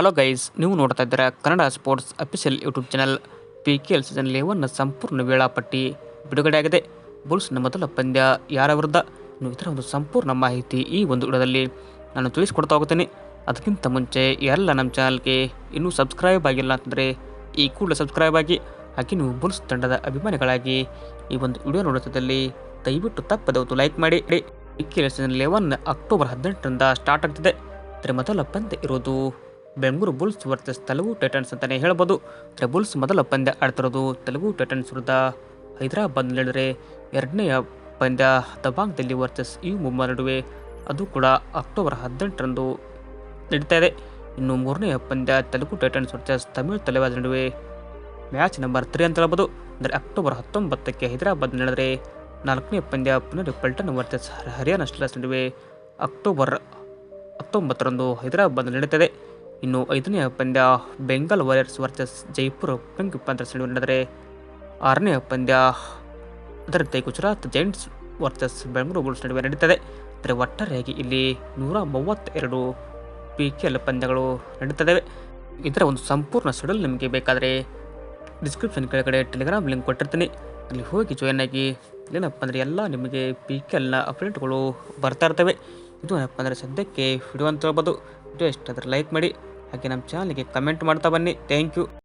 Hello guys ನೀವು ನೋಡ್ತಾ ಇದ್ದೀರಾ Kannada sports official YouTube channel P K L season ಲೆವೆನ್ನ ಸಂಪೂರ್ಣ ವೇಳಾಪಟ್ಟಿ. ಬಿಡುಗಡೆಯಾಗಿದೆ ಬುಲ್ಸ್ನ ಮೊದಲ ಪಂದ್ಯ ಯಾರ ವಿರುದ್ಧ? ನೀವು ಇದರ ಒಂದು ಸಂಪೂರ್ಣ ಮಾಹಿತಿ ಈ ಒಂದು ವಿಡಿಯೋದಲ್ಲಿ ನಾನು ತಿಳಿಸ್ಕೊಡ್ತಾ ಹೋಗ್ತೇನೆ. ಅದಕ್ಕಿಂತ ಮುಂಚೆ ಯಾರೆಲ್ಲ ನಮ್ಮ ಚಾನಲ್ಗೆ ಇನ್ನೂ ಸಬ್ಸ್ಕ್ರೈಬ್ ಆಗಿಲ್ಲ ಅಂತಂದರೆ ಈ ಕೂಡಲೇ ಸಬ್ಸ್ಕ್ರೈಬ್ ಆಗಿ, ಹಾಗೆ ನೀವು ಬುಲ್ಸ್ ತಂಡದ ಅಭಿಮಾನಿಗಳಾಗಿ ಈ ಒಂದು ವಿಡಿಯೋ ನೋಡುತ್ತದಲ್ಲಿ ದಯವಿಟ್ಟು ತಪ್ಪದೆ ಒಂದು ಲೈಕ್ ಮಾಡಿ. P K L season eleven October ಹದಿನೆಂಟರಿಂದ ಸ್ಟಾರ್ಟ್ ಆಗ್ತಿದೆ. ಇದರ ಮೊದಲ ಪಂದ್ಯ ಇರೋದು Bengaluru Bulls versus Telugu Titans ಅಂತಲೇ ಹೇಳ್ಬೋದು. ಬುಲ್ಸ್ ಮೊದಲ ಪಂದ್ಯ ಆಡ್ತಿರೋದು ತೆಲುಗು ಟೈಟನ್ಸ್ ವಿರುದ್ಧ ಹೈದರಾಬಾದ್ ನಡೆದರೆ ಎರಡನೆಯ ಪಂದ್ಯ ದಬಾಂಗ್ದಲ್ಲಿ ವರ್ಸಸ್ ಈ ಮುಂಬೈ ನಡುವೆ. ಅದು ಕೂಡ ಅಕ್ಟೋಬರ್ ಹದಿನೆಂಟರಂದು ನಡೀತಾ ಇದೆ. ಇನ್ನು ಮೂರನೆಯ ಪಂದ್ಯ ತೆಲುಗು ಟೈಟನ್ಸ್ ವರ್ಸಸ್ ತಮಿಳು ತಲೆವಾದ ನಡುವೆ. ಮ್ಯಾಚ್ ನಂಬರ್ ತ್ರೀ ಅಂತ ಹೇಳ್ಬೋದು. ಅಂದರೆ ಅಕ್ಟೋಬರ್ ಹತ್ತೊಂಬತ್ತಕ್ಕೆ ಹೈದರಾಬಾದ್ ನಡೆದರೆ ನಾಲ್ಕನೇ ಪಂದ್ಯ ಪುನರ್ ಪಲ್ಟನ್ ವರ್ಸಸ್ ಹರಿಯಾಣ ಸ್ಟಿಲರ್ಸ್ ನಡುವೆ. ಅಕ್ಟೋಬರ್ ಹತ್ತೊಂಬತ್ತರಂದು ಹೈದರಾಬಾದ್ ನಡೀತದೆ ಇನ್ನು ಐದನೇ ಪಂದ್ಯ Bengal Warriors versus Jaipur Pink Panthers ನಡುವೆ ನಡೆದರೆ ಆರನೇ ಪಂದ್ಯ ಅದರಂತೆ Gujarat Giants versus Bengaluru Bulls ನಡುವೆ ನಡೀತದೆ. ಅಂದರೆ ಒಟ್ಟಾರೆಯಾಗಿ ಇಲ್ಲಿ ನೂರ ಮೂವತ್ತೆರಡು ಪಿ ಕೆ ಎಲ್ ಪಂದ್ಯಗಳು ನಡೀತವೆ ಇದರ ಒಂದು ಸಂಪೂರ್ಣ ಶೆಡ್ಯೂಲ್ ನಿಮಗೆ ಬೇಕಾದರೆ ಡಿಸ್ಕ್ರಿಪ್ಷನ್ ಕೆಳಗಡೆ ಟೆಲಿಗ್ರಾಮ್ ಲಿಂಕ್ ಕೊಟ್ಟಿರ್ತೀನಿ. ಅಲ್ಲಿ ಹೋಗಿ ಜಾಯ್ನ್ ಆಗಿ ಏನಪ್ಪ ಅಂದರೆ ಎಲ್ಲ ನಿಮಗೆ ಪಿ ಕೆ ಎಲ್ನ ಅಪ್ಡೇಟ್ಗಳು ಬರ್ತಾ ಇರ್ತವೆ. ಇದು ಏನಪ್ಪ ಅಂದರೆ ಸದ್ಯಕ್ಕೆ ವಿಡಿಯೋ ಅಂತ ಹೇಳ್ಬೋದು. ವಿಡಿಯೋ ಇಷ್ಟ ಆದರೆ ಲೈಕ್ ಮಾಡಿ. ಹಾಗೆ ನಮ್ಮ ಚಾನಲ್ಗೆ ಕಮೆಂಟ್ ಮಾಡ್ತಾ ಬನ್ನಿ. Thank you